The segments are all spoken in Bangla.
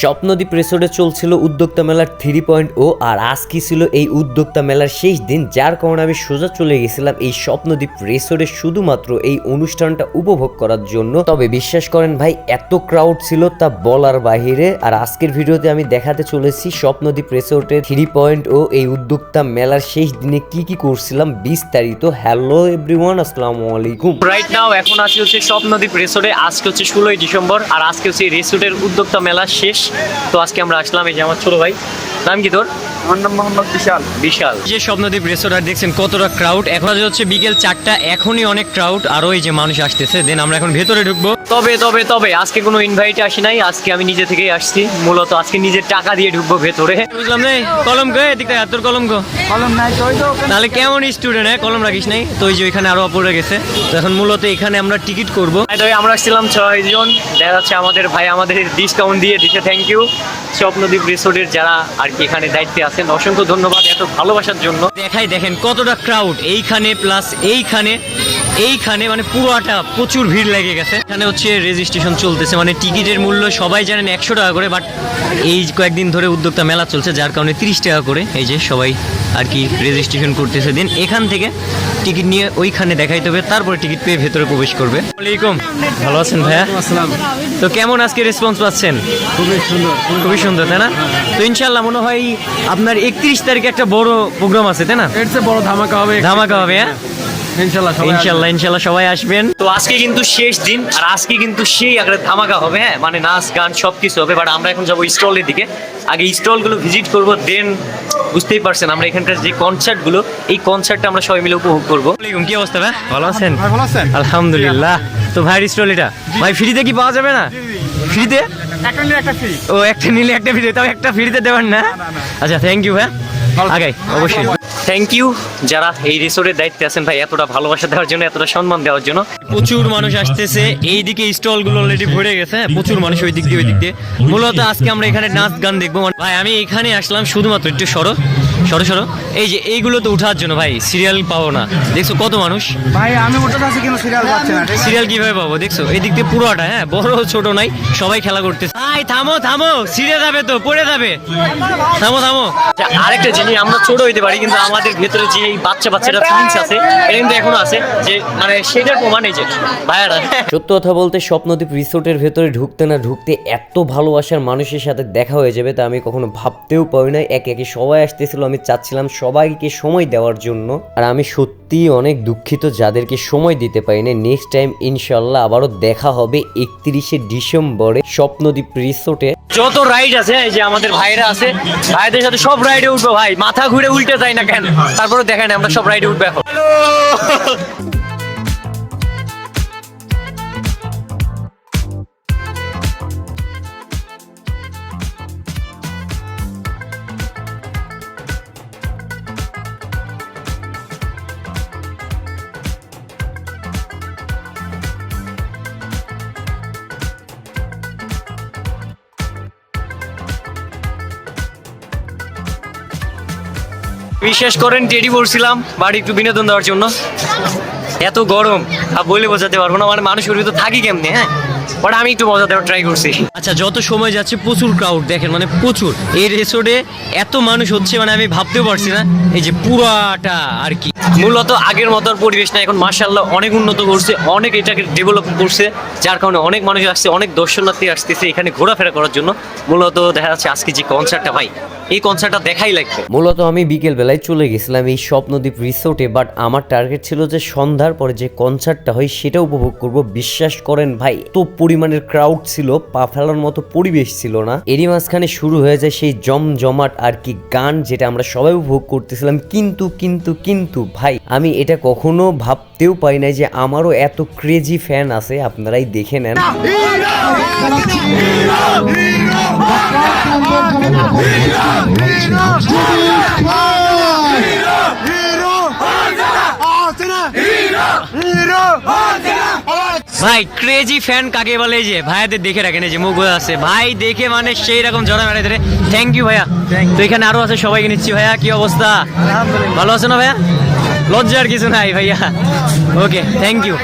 স্বপ্নদ্বীপ রিসোর্টে চলছিল উদ্যোক্তা মেলার থ্রি পয়েন্ট ও, আর আজকে ছিল এই উদ্যোক্তা মেলার শেষ দিন, যার কারণে আমি সোজা চলে গেছিলাম এই স্বপ্নদ্বীপ রিসোর্টে শুধুমাত্র এই অনুষ্ঠানটা উপভোগ করার জন্য। তবে বিশ্বাস করেন ভাই, এত ক্রাউড ছিল তা বলার বাহিরে, আর আজকের ভিডিওতে আমি দেখাতে চলেছি স্বপ্নদ্বীপ রিসোর্টের থ্রি পয়েন্ট ও এই উদ্যোক্তা মেলার শেষ দিনে কি কি করছিলাম, বিস্তারিত। হ্যালো এভরিওয়ান আসসালামু আলাইকুম। রাইট নাও এখন আজকে হচ্ছে স্বপ্নদ্বীপ রিসোর্টে, আজকে হচ্ছে ষোলোই ডিসেম্বর, আর আজকে হচ্ছে রেসোর্টের উদ্যোক্তা মেলা শেষ তো আজকে আমরা আসলাম এই যে আমার ছোট ভাই। নাম কি তোর? আমার নাম মোহাম্মদ বিশাল। বিশাল। যে স্বপ্নদ্বীপ রিসোর্ট দেখছেন কতটা ক্রাউড এখন হচ্ছে বিকেল চারটা এখনই অনেক ক্রাউড আরও এই যে মানুষ আসতেছে। দেন আমরা এখন ভেতরে ঢুকবো। তবে তবে তবে আজকে কোনো ইনভাইট আসি নাই আজকে আমি নিজে থেকেই আসছি। মূলত আজকে নিজের টাকা দিয়ে ঢুকবো ভেতরে। বুঝলাম কলম গো তোর কলম গো। কলম নাই তো ওই তো ওখানে। তাহলে কেমন স্টুডেন্ট হ্যাঁ? কলম রাখিস নাই? তো ওই যে ওইখানে আরও অপরে গেছে। তো এখন মূলত এখানে আমরা টিকিট করব। আমরা আসছিলাম ছয় জন। দেখা যাচ্ছে আমাদের ভাই আমাদের ডিসকাউন্ট দিয়ে দিতে থ্যাংক ইউ স্বপ্নদ্বীপ রিসোর্টের যারা আর কি এখানে দায়িত্বে আছেন, অসংখ্য ধন্যবাদ এত ভালোবাসার জন্য। দেখাই দেখেন কতটা ক্রাউড এইখানে প্লাস এইখানে। এইখানে মানে পুরোটা প্রচুর ভিড় লেগে গেছে। এখানে হচ্ছে রেজিস্ট্রেশন চলতেছে মানে টিকিটের মূল্য সবাই জানেন একশো টাকা করে বাট এই কয়েকদিন ধরে উদ্যোক্তা মেলা চলছে যার কারণে তিরিশ টাকা করে এই যে সবাই আর কি রেজিস্ট্রেশন করতেছে। দিন এখান থেকে টিকিট নিয়ে ওইখানে দেখাইতে হবে তারপরে টিকিট পেয়ে ভেতরে প্রবেশ করবে। ওয়ালাইকুম। ভালো আছেন ভাইয়া? তো কেমন আজকে রেসপন্স পাচ্ছেন? খুবই সুন্দর। খুবই সুন্দর তাই না? তো ইনশাল্লাহ মনে হয় আপনার একত্রিশ তারিখে একটা বড় প্রোগ্রাম আছে তাই না? এর বড় ধামাকা হবে ধামাকা হবে হ্যাঁ? ইনশাল্লাহ ইনশাল্লাহ ইনশাল্লাহ সবাই আসবেন। তো আজকে কিন্তু শেষ দিন আর আজকে কিন্তু সেই আগে ধামাকা হবে হ্যাঁ? মানে নাচ গান সব কিছু হবে বাট আমরা এখন যাব স্টলের দিকে। আগে স্টলগুলো ভিজিট করব দেন বুঝতেই পারছেন আমরা এখানকার যে কনসার্টগুলো এই কনসার্টটা আমরা সবাই মিলে উপভোগ করব। কি অবস্থা ভাই? ভালো আছেন? ভালো আছেন? আলহামদুলিল্লাহ। তো ভাইয়ের স্টল এটা? ভাই ফ্রিতে কি পাওয়া যাবে না? ফ্রিতে? একটা নিয়ে একটা ফ্রি ও একটা নিলে একটা ফ্রিতে তাও একটা ফ্রিতে দেবেন না? আচ্ছা থ্যাংক ইউ ভাই। আগাই অবশ্যই। থ্যাংক ইউ যারা এই রিসোর্টের দায়িত্বে আছেন ভাই এতটা ভালোবাসা দেওয়ার জন্য এতটা সম্মান দেওয়ার জন্য। প্রচুর মানুষ আসতেছে এইদিকে স্টলগুলো অলরেডি ভরে গেছে হ্যাঁ, প্রচুর মানুষ ওই দিক দিয়ে ওই দিক দিয়ে। মূলত আজকে আমরা এখানে নাচ গান দেখব। ভাই আমি এখানে আসলাম শুধুমাত্র একটু সরো সরো সরো। এই যে এইগুলো তো উঠার জন্য ভাই সিরিয়াল পাবো না। দেখছ কত মানুষ? ভাই আমি উঠে আছি কিন্তু সিরিয়াল পাচ্ছি না সিরিয়াল কীভাবে পাবো দেখছ? এই দিক দিয়ে পুরোটা হ্যাঁ বড় ছোট নাই সবাই খেলা করতেছে। ভাই থামো থামো সিরিয়াল যাবে তো পড়ে যাবে। থামো থামো। আরেকটা জিনিস আমরা ছোট হইতে পারি কিন্তু আমাদের ভেতরে যে এই বাচ্চা বাচ্চারা ফিলিংস আছে এটা কিন্তু এখনও আছে যে মানে সেটার প্রমাণ এই যে ভাইয়ারা। সত্য কথা বলতে স্বপ্নদ্বীপ রিসোর্টের ভেতরে ঢুকতে না ঢুকতে এত ভালোবাসার মানুষের সাথে দেখা হয়ে যাবে তা আমি কখনো ভাবতেও পারি না একে একে সবাই আসতেছিল আমি চাচ্ছিলাম সবাইকে সময় দেওয়ার জন্য। আর আমি সত্যি অনেক দুঃখিত যাদেরকে সময় দিতে পারিনি। নেক্সট টাইম ইনশাল্লাহ আবারও দেখা হবে একত্রিশে ডিসেম্বরে স্বপ্নদ্বীপ রিসোর্টে। যত রাইড আছে এই যে আমাদের ভাইরা আছে ভাইদের সাথে সব রাইডে উঠবো ভাই। মাথা ঘুরে উল্টে যায় না কেন? তারপরে দেখেন আমরা সব রাইডে উঠবো এখন। বিশ্বাস করেন টেডি পড়ছিলাম বাড়ি একটু বিনোদন দেওয়ার জন্য। এত গরম, আর বলে বোঝাতে পারব না মানে মানুষের ভিতরে থাকি কেমনি হ্যাঁ? বাট আমি একটু মজা দেওয়ার ট্রাই করছি। আচ্ছা যত সময় যাচ্ছে, প্রচুর ক্রাউড দেখেন মানে প্রচুর। এই রিসোর্টে এত মানুষ হচ্ছে মানে আমি ভাবতেও পারছি না, এই যে পুরাটা আর কি। মূলত আগের মতো পরিবেশ না এখন মার্শাল্লাহ অনেক উন্নত করছে, অনেক এটাকে ডেভেলপ করছে, যার কারণে অনেক মানুষ আসছে, অনেক দর্শনার্থী আসতেছে এখানে ঘোরাফেরা করার জন্য। মূলত দেখা যাচ্ছে আজকে যে কনসার্টটা ভাই, এই কনসার্টটা দেখাই লাগবে। মূলত আমি বিকেল বেলায় চলে গেছিলাম এই স্বপ্নদ্বীপ রিসোর্টে বাট আমার টার্গেট ছিল যে সন্ধ্যার পরে যে কনসার্টটা হয় সেটা উপভোগ করব। বিশ্বাস করেন ভাই তো পরিমাণের ক্রাউড ছিল, পা ফেলার মতো পরিবেশ ছিল না। এরই মাঝখানে শুরু হয়ে যায় সেই জমজমাট আর কি গান, যেটা আমরা সবাই উপভোগ করতেছিলাম। কিন্তু কিন্তু কিন্তু ভাই আমি এটা কখনো ভাবতেও পাই নাই যে আমারও এত ক্রেজি ফ্যান আছে আপনারাই দেখে নেন। ভাই ক্রেজি ফ্যান কাকে বলে যে? ভাইয়াদের দেখে রাখেন এই যে মুখ আছে ভাই দেখে মানে সেই রকম জড়া মেরে ধরে থ্যাংক ইউ ভাইয়া। তো এখানে আরও আছে সবাইকে নিচ্ছি ভাইয়া কি অবস্থা? ভালো আছে না ভাইয়া? লজ্জার কিছু নাই ভাইয়া ওকে থ্যাংক ইউ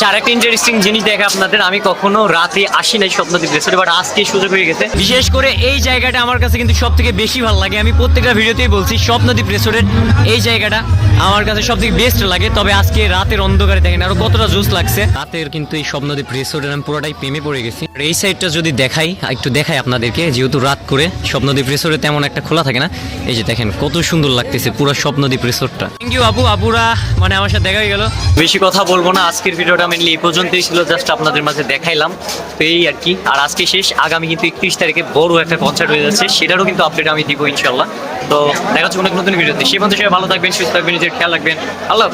আচ্ছা আরেকটা ইন্টারেস্টিং জিনিস দেখে আপনাদের, আমি কখনো রাতে আসি নাই স্বপ্নদ্বীপ বাট আজকে সুযোগ হয়ে গেছে। বিশেষ করে এই জায়গাটা আমার কাছে কিন্তু সব থেকে বেশি ভালো লাগে। আমি প্রত্যেকটা ভিডিওতেই বলছি স্বপ্নদ্বীপ এই জায়গাটা আমার কাছে সব থেকে বেস্ট লাগে। তবে আজকে রাতের অন্ধকারে দেখেন আরও কতটা লাগছে। রাতের কিন্তু এই স্বপ্নদ্বীপ আমি পুরোটাই প্রেমে পড়ে গেছি। আর এই সাইডটা যদি দেখাই, একটু দেখাই আপনাদেরকে, যেহেতু রাত করে স্বপ্নদ্বীপ রিসোর্টে তেমন একটা খোলা থাকে না। এই যে দেখেন, কত সুন্দর লাগতেছে পুরো স্বপ্নদ্বীপ রিসোর্টটা থ্যাংক ইউ আপু। আপুরা মানে আমার সাথে দেখা গেল। বেশি কথা বলব না, আজকের ভিডিওটা মেনলি এই পর্যন্তই ছিল জাস্ট আপনাদের মাঝে দেখাইলাম। তো এই আর কি, আর আজকে শেষ, আগামী কিন্তু একত্রিশ তারিখে বড় একটা কনসার্ট হয়ে যাচ্ছে, সেটারও কিন্তু আপডেট আমি দিব ইনশাল্লাহ তো দেখা যাচ্ছে অনেক নতুন ভিডিওতে। সে পর্যন্ত সবাই ভালো থাকবেন, সুস্থ থাকবেন, নিজের খেয়াল রাখবেন। আল্লাহ